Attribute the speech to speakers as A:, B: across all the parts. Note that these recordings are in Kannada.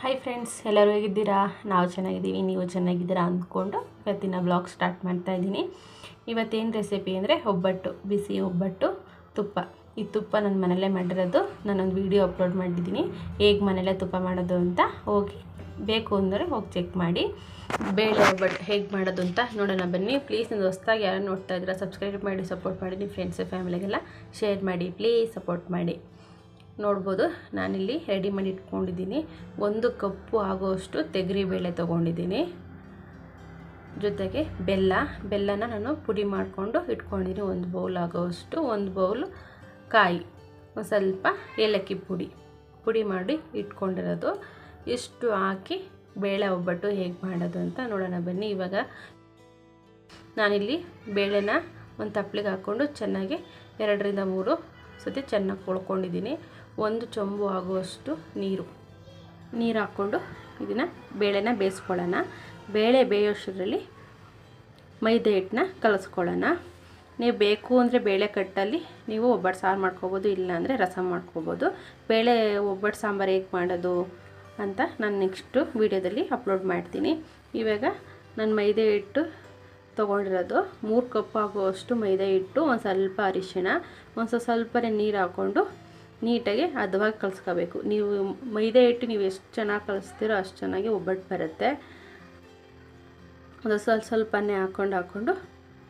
A: ಹಾಯ್ ಫ್ರೆಂಡ್ಸ್ ಎಲ್ಲರೂ ಹೇಗಿದ್ದೀರಾ? ನಾವು ಚೆನ್ನಾಗಿದ್ದೀವಿ, ನೀವು ಚೆನ್ನಾಗಿದ್ದೀರಾ ಅಂದ್ಕೊಂಡು ಇವತ್ತಿನ ಬ್ಲಾಗ್ ಸ್ಟಾರ್ಟ್ ಮಾಡ್ತಾ ಇದ್ದೀನಿ. ಇವತ್ತೇನು ರೆಸಿಪಿ ಅಂದರೆ ಒಬ್ಬಟ್ಟು, ಬಿಸಿ ಒಬ್ಬಟ್ಟು, ತುಪ್ಪ. ಈ ತುಪ್ಪ ನನ್ನ ಮನೆಯಲ್ಲೇ ಮಾಡಿರೋದು. ನಾನೊಂದು ವೀಡಿಯೋ ಅಪ್ಲೋಡ್ ಮಾಡಿದ್ದೀನಿ. ಹೇಗೆ ಮನೆಯಲ್ಲೇ ತುಪ್ಪ ಮಾಡೋದು ಅಂತ ಹೋಗಿ ಬೇಕು ಅಂದರೆ ಹೋಗಿ ಚೆಕ್ ಮಾಡಿ. ಬೇಳೆ ಒಬ್ಬಟ್ಟು ಹೇಗೆ ಮಾಡೋದು ಅಂತ ನೋಡೋಣ. ಬನ್ನಿ ಪ್ಲೀಸ್ ನಾನು ಹೊಸ್ದಾಗಿ ಯಾರು ನೋಡ್ತಾ ಇದ್ದೀರಾ ಸಬ್ಸ್ಕ್ರೈಬ್ ಮಾಡಿ ಸಪೋರ್ಟ್ ಮಾಡಿ. ನಿಮ್ಮ ಫ್ರೆಂಡ್ಸ್ ಫ್ಯಾಮಿಲಿಗೆಲ್ಲ ಶೇರ್ ಮಾಡಿ ಪ್ಲೀಸ್ ಸಪೋರ್ಟ್ ಮಾಡಿ. ನೋಡ್ಬೋದು. ನಾನಿಲ್ಲಿ ರೆಡಿ ಮಾಡಿ ಇಟ್ಕೊಂಡಿದ್ದೀನಿ. ಒಂದು ಕಪ್ಪು ಆಗೋಷ್ಟು ಬೇಳೆ ತೊಗೊಂಡಿದ್ದೀನಿ. ಜೊತೆಗೆ ಬೆಲ್ಲ. ಬೆಲ್ಲನ ನಾನು ಪುಡಿ ಮಾಡಿಕೊಂಡು ಇಟ್ಕೊಂಡಿದ್ದೀನಿ. ಒಂದು ಬೌಲ್ ಆಗೋಷ್ಟು, ಒಂದು ಬೌಲ್ ಕಾಯಿ, ಒಂದು ಸ್ವಲ್ಪ ಏಲಕ್ಕಿ ಪುಡಿ. ಪುಡಿ ಮಾಡಿ ಇಟ್ಕೊಂಡಿರೋದು. ಇಷ್ಟು ಹಾಕಿ ಬೇಳೆ ಒಬ್ಬಟ್ಟು ಹೇಗೆ ಮಾಡೋದು ಅಂತ ನೋಡೋಣ ಬನ್ನಿ. ಇವಾಗ ನಾನಿಲ್ಲಿ ಬೇಳೆನ ಒಂದು ತಪ್ಪಲಿಗೆ ಹಾಕ್ಕೊಂಡು ಚೆನ್ನಾಗಿ ಎರಡರಿಂದ ಮೂರು ಸತಿ ಚೆನ್ನಾಗಿ ತೊಳ್ಕೊಂಡಿದ್ದೀನಿ ಒಂದು ಚೊಂಬು ಆಗುವಷ್ಟು ನೀರು. ನೀರು ಹಾಕ್ಕೊಂಡು ಇದನ್ನು ಬೇಳೆನ ಬೇಯಿಸ್ಕೊಳ್ಳೋಣ. ಬೇಳೆ ಬೇಯೋಷ್ಟರಲ್ಲಿ ಮೈದಾ ಹಿಟ್ಟನ್ನ ಕಲಿಸ್ಕೊಳ್ಳೋಣ. ನೀವು ಬೇಕು ಅಂದರೆ ಬೇಳೆ ಕಟ್ಟಲ್ಲಿ ನೀವು ಒಬ್ಬಟ್ಟು ಸಾರು ಮಾಡ್ಕೋಬೋದು ಇಲ್ಲಾಂದರೆ ರಸಂ ಮಾಡ್ಕೋಬೋದು. ಬೇಳೆ ಒಬ್ಬಟ್ಟು ಸಾಂಬಾರು ಹೇಗೆ ಮಾಡೋದು ಅಂತ ನಾನು ನೆಕ್ಸ್ಟು ವೀಡಿಯೋದಲ್ಲಿ ಅಪ್ಲೋಡ್ ಮಾಡ್ತೀನಿ. ಇವಾಗ ನಾನು ಮೈದಾ ಹಿಟ್ಟು ತೊಗೊಂಡಿರೋದು. ಮೂರು ಕಪ್ ಆಗುವಷ್ಟು ಮೈದಾ ಹಿಟ್ಟು, ಒಂದು ಸ್ವಲ್ಪ ಅರಿಶಿಣ, ಒಂದು ಸ್ವಲ್ಪನೇ ನೀರು ಹಾಕ್ಕೊಂಡು ನೀಟಾಗಿ ಅದವಾಗಿ ಕಲಿಸ್ಕೋಬೇಕು. ನೀವು ಮೈದಾ ಹಿಟ್ಟು ನೀವು ಎಷ್ಟು ಚೆನ್ನಾಗಿ ಕಲಿಸ್ತೀರೋ ಅಷ್ಟು ಚೆನ್ನಾಗಿ ಒಬ್ಬಟ್ಟು ಬರುತ್ತೆ. ಅದು ಸ್ವಲ್ಪ ಸ್ವಲ್ಪನೇ ಹಾಕ್ಕೊಂಡು ಹಾಕ್ಕೊಂಡು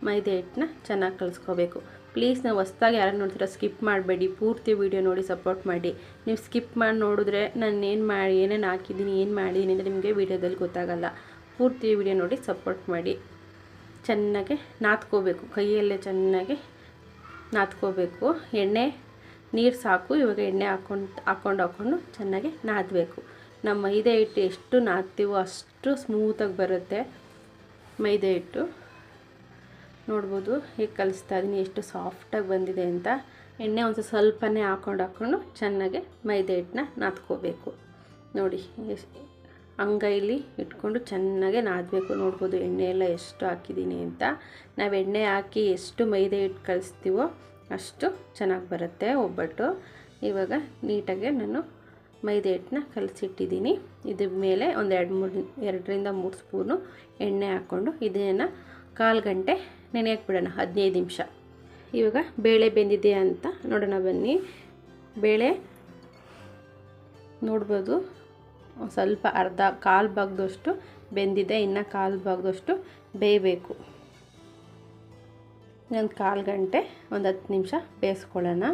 A: ಮೈದಾ ಹಿಟ್ಟನ್ನ ಚೆನ್ನಾಗಿ ಕಲಿಸ್ಕೋಬೇಕು. ಪ್ಲೀಸ್ ನಾವು ಹೊಸ್ದಾಗಿ ಯಾರು ನೋಡ್ತೀರೋ ಸ್ಕಿಪ್ ಮಾಡಬೇಡಿ. ಪೂರ್ತಿ ವೀಡಿಯೋ ನೋಡಿ ಸಪೋರ್ಟ್ ಮಾಡಿ. ನೀವು ಸ್ಕಿಪ್ ಮಾಡಿ ನೋಡಿದ್ರೆ ನಾನು ಏನು ಮಾಡಿ, ಏನೇನು ಹಾಕಿದ್ದೀನಿ, ಏನು ಮಾಡಿದ್ದೀನಿ ಅಂದರೆ ನಿಮಗೆ ವೀಡಿಯೋದಲ್ಲಿ ಗೊತ್ತಾಗಲ್ಲ. ಪೂರ್ತಿ ವೀಡಿಯೋ ನೋಡಿ ಸಪೋರ್ಟ್ ಮಾಡಿ. ಚೆನ್ನಾಗಿ ನಾದ್ಕೋಬೇಕು. ಕೈಯಲ್ಲೇ ಚೆನ್ನಾಗಿ ನಾದ್ಕೋಬೇಕು. ಎಣ್ಣೆ ನೀರು ಸಾಕು, ಇವಾಗ ಎಣ್ಣೆ ಹಾಕೊಂಡು ಹಾಕೊಂಡು ಹಾಕ್ಕೊಂಡು ಚೆನ್ನಾಗಿ ನಾದಬೇಕು. ನಮ್ಮ ಮೈದಾ ಹಿಟ್ಟು ಎಷ್ಟು ನಾದ್ತೀವೋ ಅಷ್ಟು ಸ್ಮೂತಾಗಿ ಬರುತ್ತೆ ಮೈದಾ ಹಿಟ್ಟು. ನೋಡ್ಬೋದು ಹೇಗೆ ಕಲಿಸ್ತಾ ಇದ್ದೀನಿ ಎಷ್ಟು ಸಾಫ್ಟಾಗಿ ಬಂದಿದೆ ಅಂತ. ಎಣ್ಣೆ ಒಂದು ಸ್ವಲ್ಪನೇ ಹಾಕೊಂಡು ಹಾಕ್ಕೊಂಡು ಚೆನ್ನಾಗಿ ಮೈದಾ ಹಿಟ್ಟನ್ನ ನಾದ್ಕೋಬೇಕು. ನೋಡಿ ಅಂಗೈಲಿ ಇಟ್ಕೊಂಡು ಚೆನ್ನಾಗೆ ನಾದಬೇಕು. ನೋಡ್ಬೋದು ಎಣ್ಣೆ ಎಲ್ಲ ಎಷ್ಟು ಹಾಕಿದ್ದೀನಿ ಅಂತ. ನಾವು ಎಣ್ಣೆ ಹಾಕಿ ಎಷ್ಟು ಮೈದಾ ಹಿಟ್ಟು ಕಲಿಸ್ತೀವೋ ಅಷ್ಟು ಚೆನ್ನಾಗಿ ಬರುತ್ತೆ ಒಬ್ಬಟ್ಟು. ಇವಾಗ ನೀಟಾಗಿ ನಾನು ಮೈದಾ ಹಿಟ್ಟನ್ನ ಕಲಸಿಟ್ಟಿದ್ದೀನಿ. ಇದ್ರ ಮೇಲೆ ಒಂದು ಎರಡು ಮೂರು ಎರಡರಿಂದ ಮೂರು ಸ್ಪೂನು ಎಣ್ಣೆ ಹಾಕ್ಕೊಂಡು ಇದನ್ನು ಕಾಲು ಗಂಟೆ ನೆನೆಯಕ್ಕೆ ಬಿಡೋಣ, ಹದಿನೈದು ನಿಮಿಷ. ಇವಾಗ ಬೇಳೆ ಬೆಂದಿದೆ ಅಂತ ನೋಡೋಣ ಬನ್ನಿ. ಬೇಳೆ ನೋಡ್ಬೋದು, ಸ್ವಲ್ಪ ಅರ್ಧ ಕಾಲು ಭಾಗದಷ್ಟು ಬೆಂದಿದೆ, ಇನ್ನು ಕಾಲು ಭಾಗದಷ್ಟು ಬೇಯಬೇಕು. ಒಂದು ಕಾಲು ಗಂಟೆ, ಒಂದು ಹತ್ತು ನಿಮಿಷ ಬೇಯಿಸ್ಕೊಳ್ಳೋಣ.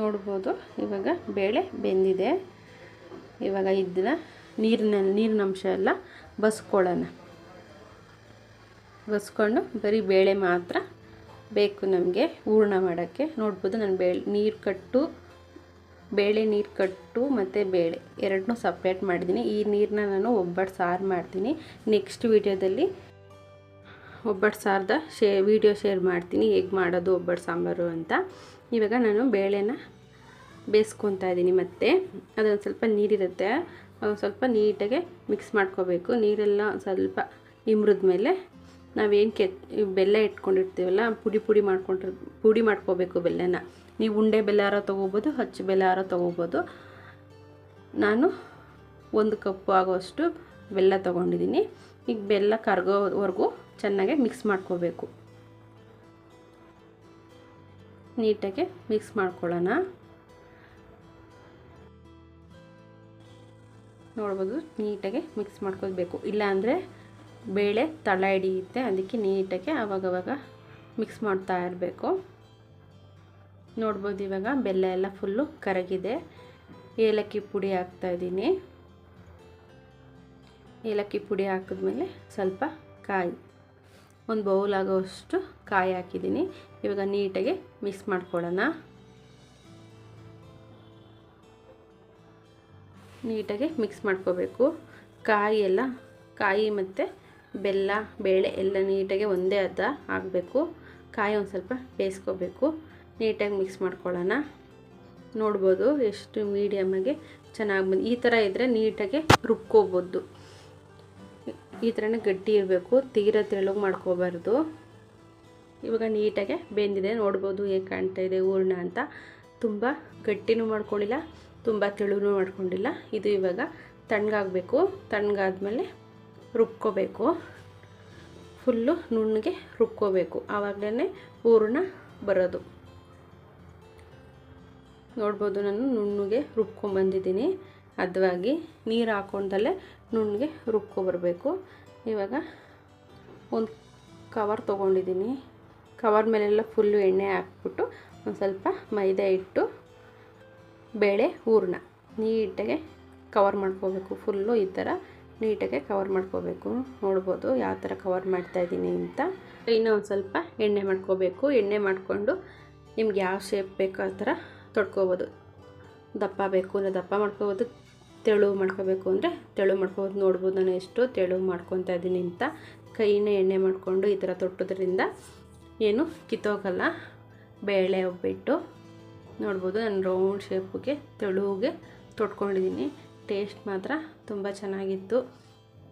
A: ನೋಡ್ಬೋದು, ಇವಾಗ ಬೇಳೆ ಬೆಂದಿದೆ. ಇವಾಗ ಇದನ್ನ ನೀರಿನ ನೀರಿನ ಅಂಶ ಎಲ್ಲ ಬಸ್ಕೊಳ್ಳೋಣ. ಬಸ್ಕೊಂಡು ಬರೀ ಬೇಳೆ ಮಾತ್ರ ಬೇಕು ನಮಗೆ, ಹೂರ್ಣ ಮಾಡೋಕ್ಕೆ. ನೋಡ್ಬೋದು, ನಾನು ಬೇಳೆ ನೀರು ಕಟ್ಟು ಬೇಳೆ ನೀರು ಕಟ್ಟು ಮತ್ತು ಬೇಳೆ ಎರಡನ್ನೂ ಸಪ್ರೇಟ್ ಮಾಡಿದ್ದೀನಿ. ಈ ನೀರನ್ನ ನಾನು ಒಬ್ಬಟ್ಟು ಸಾರು ಮಾಡ್ತೀನಿ. ನೆಕ್ಸ್ಟ್ ವೀಡಿಯೋದಲ್ಲಿ ಒಬ್ಬಟ್ಟು ಸಾರ್ದ ಶೇ ವೀಡಿಯೋ ಶೇರ್ ಮಾಡ್ತೀನಿ. ಹೇಗೆ ಮಾಡೋದು ಒಬ್ಬಟ್ಟು ಸಾಂಬಾರು ಅಂತ. ಇವಾಗ ನಾನು ಬೇಳೆನ ಬೇಯಿಸ್ಕೊತಾ ಇದ್ದೀನಿ ಮತ್ತು. ಅದೊಂದು ಸ್ವಲ್ಪ ನೀರಿರುತ್ತೆ. ಅದೊಂದು ಸ್ವಲ್ಪ ನೀಟಾಗೆ ಮಿಕ್ಸ್ ಮಾಡ್ಕೋಬೇಕು. ನೀರೆಲ್ಲ ಸ್ವಲ್ಪ ಮೇಲೆ ನಾವೇನು ಕೆ ಬೆಲ್ಲ ಇಟ್ಕೊಂಡಿರ್ತೀವಲ್ಲ, ಪುಡಿ ಪುಡಿ ಮಾಡ್ಕೊಂಡಿರ್, ಪುಡಿ ಮಾಡ್ಕೋಬೇಕು ಬೆಲ್ಲನ. ನೀವು ಉಂಡೆ ಬೆಲ್ಲಾರ ತೊಗೋಬೋದು, ಹಚ್ಚು ಬೆಲ್ಲಾರ ತೊಗೋಬೋದು. ನಾನು ಒಂದು ಕಪ್ಪು ಆಗೋಷ್ಟು ಬೆಲ್ಲ ತೊಗೊಂಡಿದ್ದೀನಿ. ಈಗ ಬೆಲ್ಲ ಕರ್ಗೋವರೆಗೂ ಚೆನ್ನಾಗಿ ಮಿಕ್ಸ್ ಮಾಡ್ಕೋಬೇಕು. ನೀಟಾಗಿ ಮಿಕ್ಸ್ ಮಾಡ್ಕೊಳ್ಳೋಣ. ನೋಡ್ಬೋದು ನೀಟಾಗಿ ಮಿಕ್ಸ್ ಮಾಡ್ಕೋಬೇಕು ಇಲ್ಲಾಂದರೆ ಬೇಳೆ ತಳ ಹಿಡಿಯುತ್ತೆ, ಅದಕ್ಕೆ ನೀಟಾಗಿ ಆವಾಗವಾಗ ಮಿಕ್ಸ್ ಮಾಡ್ತಾ ಇರಬೇಕು. ನೋಡ್ಬೋದು, ಇವಾಗ ಬೆಲ್ಲ ಎಲ್ಲ ಫುಲ್ಲು ಕರಗಿದೆ. ಏಲಕ್ಕಿ ಪುಡಿ ಹಾಕ್ತಾಯಿದ್ದೀನಿ ಏಲಕ್ಕಿ ಪುಡಿ ಹಾಕಿದ್ಮೇಲೆ ಸ್ವಲ್ಪ ಕಾಯಿ, ಒಂದು ಬೌಲ್ ಆಗೋಷ್ಟು ಕಾಯಿ ಹಾಕಿದ್ದೀನಿ. ಇವಾಗ ನೀಟಾಗಿ ಮಿಕ್ಸ್ ಮಾಡ್ಕೊಳ್ಳೋಣ. ನೀಟಾಗಿ ಮಿಕ್ಸ್ ಮಾಡ್ಕೋಬೇಕು. ಕಾಯಿ ಎಲ್ಲ, ಕಾಯಿ ಮತ್ತು ಬೆಲ್ಲ, ಬೇಳೆ ಎಲ್ಲ ನೀಟಾಗಿ ಒಂದೇ ಅರ್ಧ ಹಾಕಬೇಕು. ಕಾಯಿ ಒಂದು ಸ್ವಲ್ಪ ಬೇಯಿಸ್ಕೋಬೇಕು. ನೀಟಾಗಿ ಮಿಕ್ಸ್ ಮಾಡ್ಕೊಳ್ಳೋಣ. ನೋಡ್ಬೋದು ಎಷ್ಟು ಮೀಡಿಯಮಾಗಿ ಚೆನ್ನಾಗಿ ಬಂದು, ಈ ಥರ ಇದ್ದರೆ ನೀಟಾಗಿ ರುಬ್ಕೋಬೋದು. ಈ ಥರನೇ ಗಟ್ಟಿ ಇರಬೇಕು, ತೀರ ತೆಳಗೆ ಮಾಡ್ಕೋಬಾರ್ದು. ಇವಾಗ ನೀಟಾಗೆ ಬೆಂದಿದೆ, ನೋಡ್ಬೋದು ಹೇಗೆ ಕಾಣ್ತಾ ಇದೆ ಹೂರ್ಣ ಅಂತ. ತುಂಬ ಗಟ್ಟಿನೂ ಮಾಡ್ಕೊಂಡಿಲ್ಲ, ತುಂಬ ತೆಳುನೂ ಮಾಡ್ಕೊಂಡಿಲ್ಲ. ಇದು ಇವಾಗ ತಣ್ಣಗಾಗಬೇಕು, ತಣ್ಣಗಾದ್ಮೇಲೆ ರುಬ್ಕೋಬೇಕು. ಫುಲ್ಲು ನುಣ್ಣಗೆ ರುಬ್ಕೋಬೇಕು ಆವಾಗಲೇ ಹೂರ್ಣ ಬರೋದು. ನೋಡ್ಬೋದು, ನಾನು ನುಣ್ಣಗೆ ರುಬ್ಕೊಂಡ್ಬಂದಿದ್ದೀನಿ. ಅದವಾಗಿ ನೀರು ಹಾಕೊಂಡಲ್ಲೇ ನುಣ್ಣಗೆ ರುಬ್ಕೊಬರಬೇಕು. ಇವಾಗ ಒಂದು ಕವರ್ ತೊಗೊಂಡಿದ್ದೀನಿ ಕವರ್ ಮೇಲೆಲ್ಲ ಫುಲ್ಲು ಎಣ್ಣೆ ಹಾಕ್ಬಿಟ್ಟು ಒಂದು ಸ್ವಲ್ಪ ಮೈದಾ ಇಟ್ಟು ಬೇಳೆ, ಹೂರಣ ನೀಟಾಗೆ ಕವರ್ ಮಾಡ್ಕೋಬೇಕು. ಫುಲ್ಲು ಈ ಥರ ನೀಟಾಗೆ ಕವರ್ ಮಾಡ್ಕೋಬೇಕು. ನೋಡ್ಬೋದು ಯಾವ ಥರ ಕವರ್ ಮಾಡ್ತಾಯಿದ್ದೀನಿ ಅಂತ. ಇನ್ನೂ ಒಂದು ಸ್ವಲ್ಪ ಎಣ್ಣೆ ಮಾಡ್ಕೋಬೇಕು. ಎಣ್ಣೆ ಮಾಡಿಕೊಂಡು ನಿಮ್ಗೆ ಯಾವ ಶೇಪ್ ಬೇಕೋ ಆ ಥರ ತೊಡ್ಕೋಬೋದು. ದಪ್ಪ ಬೇಕು ಅಂದರೆ ದಪ್ಪ ಮಾಡ್ಕೋಬೋದು, ತೆಳು ಮಾಡ್ಕೋಬೇಕು ಅಂದರೆ ತೆಳು ಮಾಡ್ಕೋಬೋದು. ನೋಡ್ಬೋದು ನಾನು ಎಷ್ಟು ತೆಳು ಮಾಡ್ಕೊತಾ ಇದ್ದೀನಿ ಅಂತ. ಕೈನ ಎಣ್ಣೆ ಮಾಡಿಕೊಂಡು ಈ ಥರ ತೊಟ್ಟೋದ್ರಿಂದ ಏನು ಕಿತ್ತೋಗಲ್ಲ. ಬೇಳೆ ಒಬ್ಬಿಟ್ಟು ನೋಡ್ಬೋದು ನಾನು ರೌಂಡ್ ಶೇಪ್ಗೆ ತೆಳುಗೆ ತೊಟ್ಕೊಂಡಿದ್ದೀನಿ. ಟೇಸ್ಟ್ ಮಾತ್ರ ತುಂಬ ಚೆನ್ನಾಗಿತ್ತು.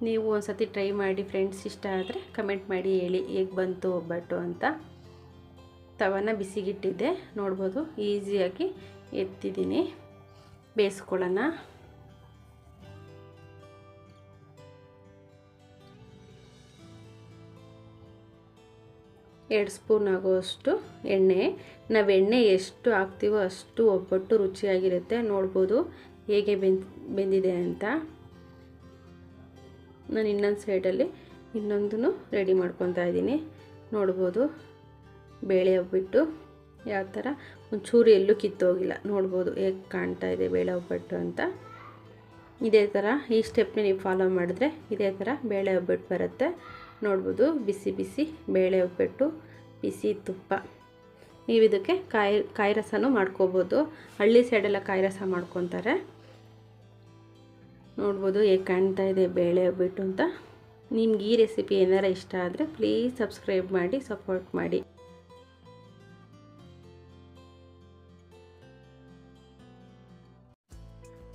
A: ನೀವು ಒಂದು ಸತಿ ಟ್ರೈ ಮಾಡಿ ಫ್ರೆಂಡ್ಸ್ ಇಷ್ಟ ಆದರೆ ಕಮೆಂಟ್ ಮಾಡಿ ಹೇಳಿ, ಹೇಗೆ ಬಂತು ಒಬ್ಬಟ್ಟು ಅಂತ. ತವನ ಬಿಸಿಗಿಟ್ಟಿದ್ದೆ. ನೋಡ್ಬೋದು, ಈಸಿಯಾಗಿ ಎತ್ತಿದ್ದೀನಿ. ಬೇಯಿಸ್ಕೊಳ್ಳೋಣ. ಎರಡು ಸ್ಪೂನ್ ಆಗುವಷ್ಟು ಎಣ್ಣೆ. ನಾವು ಎಣ್ಣೆ ಎಷ್ಟು ಹಾಕ್ತೀವೋ ಅಷ್ಟು ಒಬ್ಬಟ್ಟು ರುಚಿಯಾಗಿರುತ್ತೆ. ನೋಡ್ಬೋದು ಹೇಗೆ ಬೆಂದ್, ಬೆಂದಿದೆ ಅಂತ. ನಾನು ಇನ್ನೊಂದು ಸೈಡಲ್ಲಿ ಇನ್ನೊಂದನ್ನು ರೆಡಿ ಮಾಡ್ಕೊತಾ ಇದ್ದೀನಿ. ನೋಡ್ಬೋದು. ಬೇಳೆ ಒಬ್ಬಿಟ್ಟು ಯಾವ ಥರ? ಒಂಚೂರು ಎಲ್ಲೂ ಕಿತ್ತೋಗಿಲ್ಲ ನೋಡ್ಬೋದು ಹೇಗೆ ಕಾಣ್ತಾ ಇದೆ ಬೇಳೆ ಒಬ್ಬಟ್ಟು ಅಂತ. ಇದೇ ಥರ ಈ ಸ್ಟೆಪ್ನ ನೀವು ಫಾಲೋ ಮಾಡಿದ್ರೆ ಇದೇ ಥರ ಬೇಳೆ ಒಬ್ಬಟ್ಟು ಬರುತ್ತೆ. ನೋಡ್ಬೋದು ಬಿಸಿ ಬಿಸಿ ಬೇಳೆ ಒಬ್ಬಟ್ಟು ಬಿಸಿ ತುಪ್ಪ. ನೀವು ಇದಕ್ಕೆ ಕಾಯಿ ಕಾಯಿ ರಸನೂ ಮಾಡ್ಕೋಬೋದು. ಹಳ್ಳಿ ಸೈಡೆಲ್ಲ ಕಾಯಿ ರಸ ಮಾಡ್ಕೊತಾರೆ. ನೋಡ್ಬೋದು ಹೇಗೆ ಕಾಣ್ತಾ ಇದೆ ಬೇಳೆ ಒಬ್ಬಟ್ಟು ಅಂತ. ನಿಮ್ಗೆ ಈ ರೆಸಿಪಿ ಏನಾರ ಇಷ್ಟ ಆದರೆ ಪ್ಲೀಸ್ ಸಬ್ಸ್ಕ್ರೈಬ್ ಮಾಡಿ ಸಪೋರ್ಟ್ ಮಾಡಿ.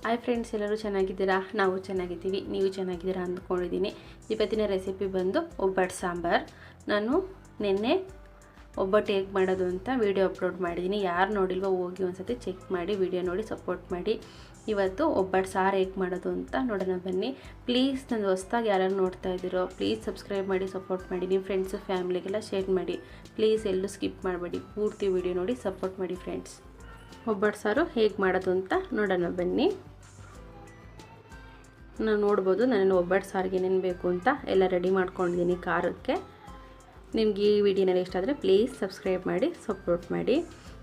A: ಹಾಯ್ ಫ್ರೆಂಡ್ಸ್ ಎಲ್ಲರೂ ಚೆನ್ನಾಗಿದ್ದೀರಾ? ನಾವು ಚೆನ್ನಾಗಿದ್ದೀವಿ. ನೀವು ಚೆನ್ನಾಗಿದ್ದೀರಾ ಅಂದ್ಕೊಂಡಿದ್ದೀನಿ. ಇವತ್ತಿನ ರೆಸಿಪಿ ಬಂದು ಒಬ್ಬಟ್ಟು ಸಾಂಬಾರು. ನಾನು ನಿನ್ನೆ ಒಬ್ಬಟ್ಟು ಹೇಗೆ ಮಾಡೋದು ಅಂತ ವೀಡಿಯೋ ಅಪ್ಲೋಡ್ ಮಾಡಿದ್ದೀನಿ. ಯಾರು ನೋಡಿಲ್ವೋ ಹೋಗಿ ಒಂದು ಸತಿ ಚೆಕ್ ಮಾಡಿ ವಿಡಿಯೋ ನೋಡಿ ಸಪೋರ್ಟ್ ಮಾಡಿ. ಇವತ್ತು ಒಬ್ಬಟ್ಟು ಸಾರು ಹೇಗೆ ಮಾಡೋದು ಅಂತ ನೋಡೋಣ ಬನ್ನಿ. ಪ್ಲೀಸ್ ನನ್ನ ಹೊಸ್ದಾಗಿ ಯಾರು ನೋಡ್ತಾ ಇದ್ದೀರೋ ಪ್ಲೀಸ್ ಸಬ್ಸ್ಕ್ರೈಬ್ ಮಾಡಿ ಸಪೋರ್ಟ್ ಮಾಡಿ. ನಿಮ್ಮ ಫ್ರೆಂಡ್ಸು ಫ್ಯಾಮಿಲಿಗೆಲ್ಲ ಶೇರ್ ಮಾಡಿ. ಪ್ಲೀಸ್ ಎಲ್ಲೂ ಸ್ಕಿಪ್ ಮಾಡಬೇಡಿ. ಪೂರ್ತಿ ವಿಡಿಯೋ ನೋಡಿ ಸಪೋರ್ಟ್ ಮಾಡಿ ಫ್ರೆಂಡ್ಸ್ ಒಬ್ಬಟ್ಟು ಸಾರು ಹೇಗೆ ಮಾಡೋದು ಅಂತ ನೋಡೋಣ ಬನ್ನಿ. ನಾನು ನೋಡ್ಬೋದು ನಾನು ಒಬ್ಬಟ್ಟು ಸಾರಿಗೆ ಏನೇನು ಬೇಕು ಅಂತ ಎಲ್ಲ ರೆಡಿ ಮಾಡ್ಕೊಂಡಿದ್ದೀನಿ ಖಾರಕ್ಕೆ ನಿಮ್ಗೆ ಈ ವಿಡಿಯೋನಲ್ಲಿ ಇಷ್ಟ ಆದರೆ ಪ್ಲೀಸ್ ಸಬ್ಸ್ಕ್ರೈಬ್ ಮಾಡಿ ಸಪೋರ್ಟ್ ಮಾಡಿ.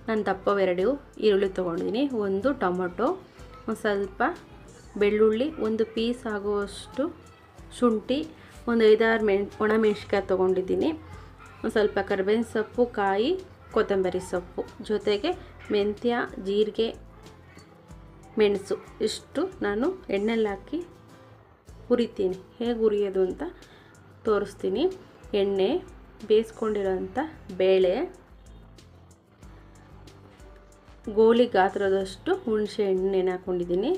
A: ನಾನು ದಪ್ಪವೆರಡು ಈರುಳ್ಳಿ ತೊಗೊಂಡಿದ್ದೀನಿ, ಒಂದು ಟೊಮೊಟೊ, ಒಂದು ಸ್ವಲ್ಪ ಬೆಳ್ಳುಳ್ಳಿ, ಒಂದು ಪೀಸ್ ಆಗುವಷ್ಟು ಶುಂಠಿ, ಒಂದು ಐದಾರು ಮೆಣ್ ಒಣಮೆಣ್ಸಿಕಾಯಿ ತೊಗೊಂಡಿದ್ದೀನಿ. ಒಂದು ಸ್ವಲ್ಪ ಕರ್ಬೇವಿನ ಸೊಪ್ಪು, ಕಾಯಿ, ಕೊತ್ತಂಬರಿ ಸೊಪ್ಪು. ಜೊತೆಗೆ ಮೆಂತ್ಯ, ಜೀರಿಗೆ, ಮೆಣಸು. ಇಷ್ಟು ನಾನು ಎಣ್ಣೆಲಿ ಹಾಕಿ ಹುರಿತೀನಿ. ಹೇಗೆ ಹುರಿಯೋದು ಅಂತ ತೋರಿಸ್ತೀನಿ. ಎಣ್ಣೆ, ಬೇಯಿಸ್ಕೊಂಡಿರೋಂಥ ಬೇಳೆ, ಗೋಲಿ ಗಾತ್ರದಷ್ಟು ಹುಣಸೆ ಎಣ್ಣೆನ ಹಾಕ್ಕೊಂಡಿದ್ದೀನಿ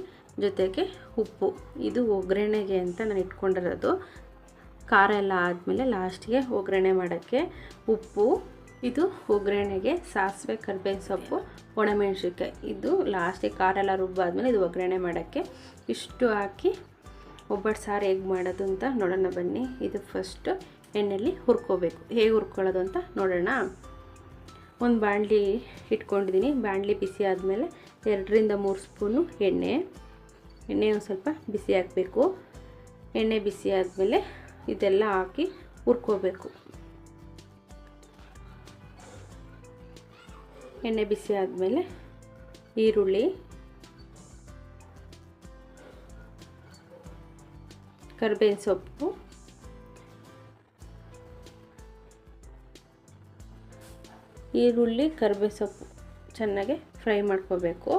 A: ಜೊತೆಗೆ ಉಪ್ಪು. ಇದು ಒಗ್ಗರಣೆಗೆ ಅಂತ ನಾನು ಇಟ್ಕೊಂಡಿರೋದು. ಖಾರ ಎಲ್ಲ ಆದಮೇಲೆ ಲಾಸ್ಟಿಗೆ ಒಗ್ಗರಣೆ ಮಾಡೋಕ್ಕೆ ಉಪ್ಪು. ಇದು ಒಗ್ಗರಣೆಗೆ ಸಾಸಿವೆ, ಕರಿಬೇವಿನ ಸೊಪ್ಪು, ಒಣಮೆಣ್ಸಿನ್ಕಾಯಿ. ಇದು ಲಾಸ್ಟಿಗೆ ಖಾರ ಎಲ್ಲ ರುಬ್ಬಾದ್ಮೇಲೆ ಇದು ಒಗ್ಗರಣೆ ಮಾಡೋಕ್ಕೆ ಇಷ್ಟು ಹಾಕಿ ಒಬ್ಬಟ್ಟು ಸಾರು ಹೇಗೆ ಮಾಡೋದು ಅಂತ ನೋಡೋಣ ಬನ್ನಿ. ಇದು ಫಸ್ಟು ಎಣ್ಣೆಯಲ್ಲಿ ಹುರ್ಕೋಬೇಕು. ಹೇಗೆ ಹುರ್ಕೊಳ್ಳೋದು ಅಂತ ನೋಡೋಣ. ಒಂದು ಬಾಣಲಿ ಇಟ್ಕೊಂಡಿದ್ದೀನಿ. ಬಾಣಲಿ ಬಿಸಿ ಆದಮೇಲೆ ಎರಡರಿಂದ ಮೂರು ಸ್ಪೂನು ಎಣ್ಣೆ. ಎಣ್ಣೆ ಒಂದು ಸ್ವಲ್ಪ ಬಿಸಿ ಹಾಕಬೇಕು. ಎಣ್ಣೆ ಬಿಸಿ ಆದಮೇಲೆ ಇದೆಲ್ಲ ಹಾಕಿ ಹುರ್ಕೋಬೇಕು. ಎಣ್ಣೆ ಬಿಸಿ ಆದಮೇಲೆ ಈರುಳ್ಳಿ ಕರಿಬೇವಿನ ಸೊಪ್ಪು. ಈರುಳ್ಳಿ ಕರ್ಬೇ ಸೊಪ್ಪು ಚೆನ್ನಾಗಿ ಫ್ರೈ ಮಾಡ್ಕೋಬೇಕು.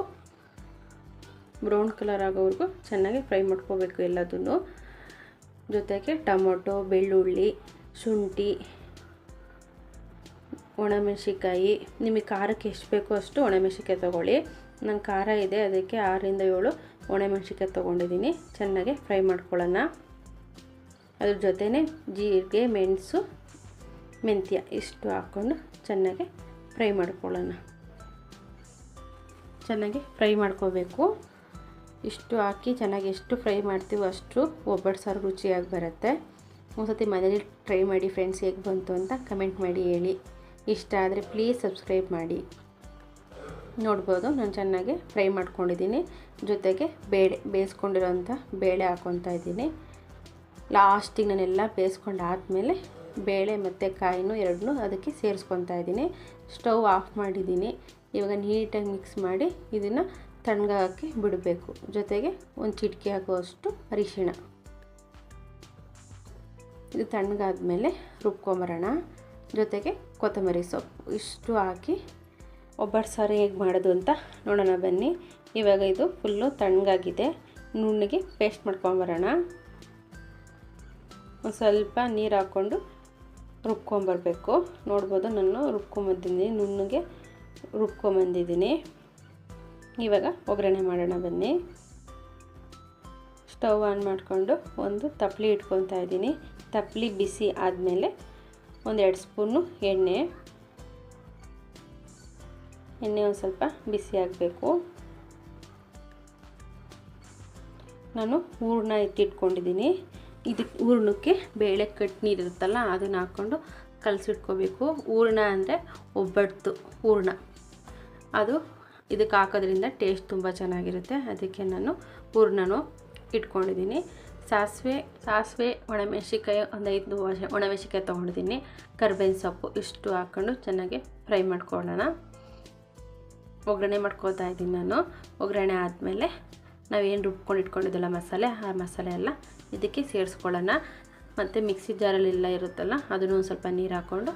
A: ಬ್ರೌನ್ ಕಲರ್ ಆಗೋವರೆಗೂ ಚೆನ್ನಾಗಿ ಫ್ರೈ ಮಾಡ್ಕೋಬೇಕು ಎಲ್ಲದನ್ನು. ಜೊತೆಗೆ ಟೊಮೊಟೊ, ಬೆಳ್ಳುಳ್ಳಿ, ಶುಂಠಿ ಒಣಮೆಣಸಿಕಾಯಿ ನಿಮಗೆ ಖಾರಕ್ಕೆ ಎಷ್ಟು ಬೇಕೋ ಅಷ್ಟು ಒಣಮೆಣಸಿಕಾಯಿ ತೊಗೊಳ್ಳಿ. ನಂಗೆ ಖಾರ ಇದೆ, ಅದಕ್ಕೆ ಆರರಿಂದ ಏಳು ಒಣಮೆಣಸಿಕಾಯಿ ತೊಗೊಂಡಿದ್ದೀನಿ. ಚೆನ್ನಾಗಿ ಫ್ರೈ ಮಾಡ್ಕೊಳ್ಳೋಣ. ಅದ್ರ ಜೊತೆನೇ ಜೀರಿಗೆ, ಮೆಣಸು, ಮೆಂತ್ಯ ಇಷ್ಟು ಹಾಕ್ಕೊಂಡು ಚೆನ್ನಾಗಿ ಫ್ರೈ ಮಾಡ್ಕೊಳ್ಳೋಣ. ಚೆನ್ನಾಗಿ ಫ್ರೈ ಮಾಡ್ಕೋಬೇಕು. ಇಷ್ಟು ಹಾಕಿ ಚೆನ್ನಾಗಿ ಎಷ್ಟು ಫ್ರೈ ಮಾಡ್ತೀವೋ ಅಷ್ಟು ಒಬ್ಬಟ್ಟು ಸಾರು ರುಚಿಯಾಗಿ ಬರುತ್ತೆ. ಒಂದ್ಸತಿ ಮನೇಲಿ ಟ್ರೈ ಮಾಡಿ ಫ್ರೆಂಡ್ಸ್ ಹೇಗೆ ಬಂತು ಅಂತ ಕಮೆಂಟ್ ಮಾಡಿ ಹೇಳಿ. ಇಷ್ಟ ಆದರೆ ಪ್ಲೀಸ್ ಸಬ್ಸ್ಕ್ರೈಬ್ ಮಾಡಿ. ನೋಡ್ಬೋದು ನಾನು ಚೆನ್ನಾಗಿ ಫ್ರೈ ಮಾಡ್ಕೊಂಡಿದ್ದೀನಿ. ಜೊತೆಗೆ ಬೇಳೆ, ಬೇಯಿಸ್ಕೊಂಡಿರೋಂಥ ಬೇಳೆ ಹಾಕ್ಕೊತಾ ಇದ್ದೀನಿ. ಲಾಸ್ಟಿಗೆ ನಾನೆಲ್ಲ ಬೇಯಿಸ್ಕೊಂಡು ಆದಮೇಲೆ ಬೇಳೆ ಮತ್ತು ಕಾಯಿನೂ ಎರಡನ್ನೂ ಅದಕ್ಕೆ ಸೇರಿಸ್ಕೊತಾ ಇದ್ದೀನಿ. ಸ್ಟವ್ ಆಫ್ ಮಾಡಿದ್ದೀನಿ. ಇವಾಗ ನೀಟಾಗಿ ಮಿಕ್ಸ್ ಮಾಡಿ ಇದನ್ನು ತಣ್ಣಗಾಕಿ ಬಿಡಬೇಕು. ಜೊತೆಗೆ ಒಂದು ಚಿಟಿಕೆ ಹಾಕುವಷ್ಟು ಅರಿಶಿಣ. ಇದು ತಣ್ಣಗಾದ್ಮೇಲೆ ರುಬ್ಕೊಂಬರೋಣ. ಜೊತೆಗೆ ಕೊತ್ತಂಬರಿ ಸೊಪ್ಪು. ಇಷ್ಟು ಹಾಕಿ ಒಬ್ಬಟ್ಟು ಸಾರು ಹೇಗೆ ಮಾಡೋದು ಅಂತ ನೋಡೋಣ ಬನ್ನಿ. ಇವಾಗ ಇದು ಫುಲ್ಲು ತಣ್ಣಗಾಗಿದೆ. ನುಣ್ಣಗೆ ಪೇಸ್ಟ್ ಮಾಡ್ಕೊಂಬರೋಣ. ಸ್ವಲ್ಪ ನೀರು ಹಾಕ್ಕೊಂಡು ರುಬ್ಕೊಂಬರ್ಬೇಕು. ನೋಡ್ಬೋದು ನಾನು ರುಬ್ಕೊಂಬಂದಿದ್ದೀನಿ, ನುಣ್ಣಗೆ ರುಬ್ಕೊಂಬಂದಿದ್ದೀನಿ. ಇವಾಗ ಒಗ್ಗರಣೆ ಮಾಡೋಣ ಬನ್ನಿ. ಸ್ಟವ್ ಆನ್ ಮಾಡಿಕೊಂಡು ಒಂದು ತಪ್ಪಲಿ ಇಟ್ಕೊತಾ ಇದ್ದೀನಿ. ತಪ್ಪಲಿ ಬಿಸಿ ಆದಮೇಲೆ ಒಂದೆರಡು ಸ್ಪೂನು ಎಣ್ಣೆ. ಎಣ್ಣೆ ಒಂದು ಸ್ವಲ್ಪ ಬಿಸಿ ಆಗಬೇಕು ನಾನು ಹೂರಣ ಎತ್ತಿಟ್ಕೊಂಡಿದ್ದೀನಿ ಇದಕ್ಕೆ ಹೂರ್ಣಕ್ಕೆ ಬೇಳೆ ಕಟ್ ನೀರಿರುತ್ತಲ್ಲ ಅದನ್ನು ಹಾಕ್ಕೊಂಡು ಕಲಸಿಟ್ಕೋಬೇಕು. ಹೂರ್ಣ ಅಂದರೆ ಒಬ್ಬಟ್ಟು ಹೂರ್ಣ. ಅದು ಇದಕ್ಕೆ ಹಾಕೋದ್ರಿಂದ ಟೇಸ್ಟ್ ತುಂಬ ಚೆನ್ನಾಗಿರುತ್ತೆ. ಅದಕ್ಕೆ ನಾನು ಹೂರ್ಣನೂ ಇಟ್ಕೊಂಡಿದ್ದೀನಿ. ಸಾಸಿವೆ ಸಾಸಿವೆ ಒಣಮೆಣಸಿಕಾಯಿ ಒಂದು ಐದು ಒಣಮೆಣಸಿಕಾಯಿ ತೊಗೊಂಡಿದ್ದೀನಿ. ಕರ್ಬೇವಿನ ಸೊಪ್ಪು ಇಷ್ಟು ಹಾಕ್ಕೊಂಡು ಚೆನ್ನಾಗಿ ಫ್ರೈ ಮಾಡ್ಕೊಳ್ಳೋಣ. ಒಗ್ಗರಣೆ ಮಾಡ್ಕೊತಾ ಇದ್ದೀನಿ ನಾನು. ಒಗ್ಗರಣೆ ಆದಮೇಲೆ ನಾವೇನು ರುಬ್ಕೊಂಡು ಇಟ್ಕೊಂಡಿದ್ದಲ್ಲ ಮಸಾಲೆ, ಆ ಮಸಾಲೆ ಎಲ್ಲ ಇದಕ್ಕೆ ಸೇರಿಸ್ಕೊಳ್ಳೋಣ. ಮತ್ತು ಮಿಕ್ಸಿ ಜಾರಲ್ಲೆಲ್ಲ ಇರುತ್ತಲ್ಲ, ಅದನ್ನು ಒಂದು ಸ್ವಲ್ಪ ನೀರು ಹಾಕ್ಕೊಂಡು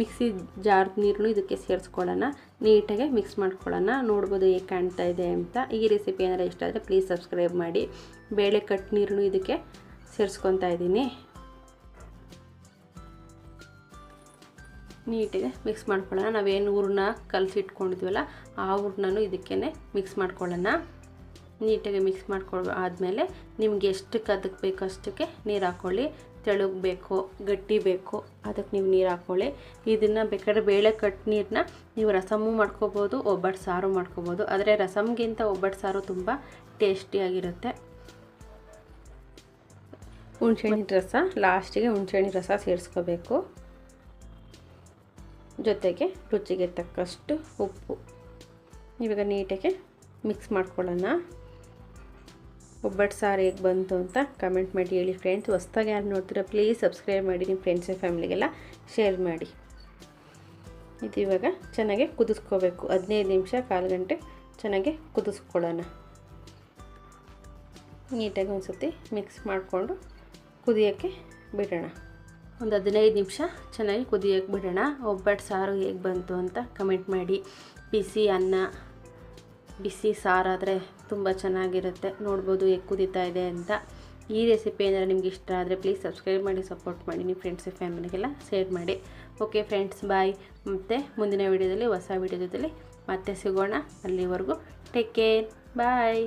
A: ಮಿಕ್ಸಿ ಜಾರ್ ನೀರನ್ನು ಇದಕ್ಕೆ ಸೇರಿಸ್ಕೊಳ್ಳೋಣ. ನೀಟಾಗಿ ಮಿಕ್ಸ್ ಮಾಡ್ಕೊಳ್ಳೋಣ. ನೋಡ್ಬೋದು ಹೇಗೆ ಕಾಣ್ತಾ ಇದೆ ಅಂತ. ಈ ರೆಸಿಪಿ ಏನಾರು ಇಷ್ಟ ಆದರೆ ಪ್ಲೀಸ್ ಸಬ್ಸ್ಕ್ರೈಬ್ ಮಾಡಿ. ಬೇಳೆ ಕಟ್ ನೀರನ್ನು ಇದಕ್ಕೆ ಸೇರಿಸ್ಕೊತಾ ಇದ್ದೀನಿ. ನೀಟಾಗಿ ಮಿಕ್ಸ್ ಮಾಡ್ಕೊಳ್ಳೋಣ. ನಾವೇನು ಹೂರನ್ನ ಕಲಸಿಟ್ಕೊಂಡಿದ್ವಲ್ಲ, ಆ ಹೂರ್ಣನೂ ಇದಕ್ಕೇ ಮಿಕ್ಸ್ ಮಾಡ್ಕೊಳ್ಳೋಣ. ನೀಟಾಗಿ ಮಿಕ್ಸ್ ಮಾಡ್ಕೊಳ್ ಆದಮೇಲೆ ನಿಮ್ಗೆ ಎಷ್ಟು ಅದಕ್ಕೆ ಬೇಕೋ ಅಷ್ಟಕ್ಕೆ ನೀರು ಹಾಕ್ಕೊಳ್ಳಿ ತೆಳುಗೆ ಬೇಕು ಗಟ್ಟಿ ಬೇಕು ಅದಕ್ಕೆ ನೀವು ನೀರು ಹಾಕ್ಕೊಳ್ಳಿ ಇದನ್ನು ಬೇಕಾದ್ರೆ ಬೇಳೆ ಕಟ್ ನೀರನ್ನ ನೀವು ರಸಮು ಮಾಡ್ಕೋಬೋದು ಒಬ್ಬಟ್ಟು ಸಾರು ಮಾಡ್ಕೋಬೋದು. ಆದರೆ ರಸಮ್ಗಿಂತ ಒಬ್ಬಟ್ಟು ಸಾರು ತುಂಬ ಟೇಸ್ಟಿಯಾಗಿರುತ್ತೆ ಹುಣ್ಸೆಹಣ್ಣಿನ ರಸ ಲಾಸ್ಟಿಗೆ ಹುಣ್ಸೆಹಣ್ಣು ರಸ ಸೇರಿಸ್ಕೋಬೇಕು. ಜೊತೆಗೆ ರುಚಿಗೆ ತಕ್ಕಷ್ಟು ಉಪ್ಪು. ಇವಾಗ ನೀಟಾಗಿ ಮಿಕ್ಸ್ ಮಾಡ್ಕೊಳ್ಳೋಣ. ಒಬ್ಬಟ್ಟು ಸಾರು ಹೇಗೆ ಬಂತು ಅಂತ ಕಮೆಂಟ್ ಮಾಡಿ ಹೇಳಿ ಫ್ರೆಂಡ್ಸ್ ಹೊಸ್ದಾಗಿ ಯಾರು ನೋಡ್ತೀರಾ ಪ್ಲೀಸ್ ಸಬ್ಸ್ಕ್ರೈಬ್ ಮಾಡಿ ನಿಮ್ಮ ಫ್ರೆಂಡ್ಸ್ ಫ್ಯಾಮಿಲಿಗೆಲ್ಲ ಶೇರ್ ಮಾಡಿ. ಇದು ಇವಾಗ ಚೆನ್ನಾಗಿ ಕುದಿಸ್ಕೋಬೇಕು. ಹದಿನೈದು ನಿಮಿಷ, ಕಾಲು ಗಂಟೆ ಚೆನ್ನಾಗಿ ಕುದಿಸ್ಕೊಳ್ಳೋಣ. ನೀಟಾಗಿ ಒಂದು ಸತಿ ಮಿಕ್ಸ್ ಮಾಡಿಕೊಂಡು ಕುದಿಯೋಕ್ಕೆ ಬಿಡೋಣ. ಒಂದು ಹದಿನೈದು ನಿಮಿಷ ಚೆನ್ನಾಗಿ ಕುದಿಯೋಕ್ಕೆ ಬಿಡೋಣ. ಒಬ್ಬಟ್ಟು ಸಾರು ಹೇಗೆ ಬಂತು ಅಂತ ಕಮೆಂಟ್ ಮಾಡಿ. ಬಿಸಿ ಅನ್ನ ಬಿಸಿ ಸಾರಾದರೆ ತುಂಬ ಚೆನ್ನಾಗಿರುತ್ತೆ. ನೋಡ್ಬೋದು ಹೇಗೆ ಕುದೀತಾ ಇದೆ ಅಂತ. ಈ ರೆಸಿಪಿ ಏನಾದ್ರು ನಿಮ್ಗೆ ಇಷ್ಟ ಆದರೆ ಪ್ಲೀಸ್ ಸಬ್ಸ್ಕ್ರೈಬ್ ಮಾಡಿ ಸಪೋರ್ಟ್ ಮಾಡಿ ನಿಮ್ಮ ಫ್ರೆಂಡ್ಸ್ ಫ್ಯಾಮಿಲಿಗೆಲ್ಲ ಶೇರ್ ಮಾಡಿ. ಓಕೆ ಫ್ರೆಂಡ್ಸ್ ಬಾಯ್ ಮತ್ತು ಮುಂದಿನ ವೀಡಿಯೋದಲ್ಲಿ ಹೊಸ ವೀಡಿಯೋದಲ್ಲಿ ಮತ್ತೆ ಸಿಗೋಣ ಅಲ್ಲಿವರೆಗೂ. Take care bye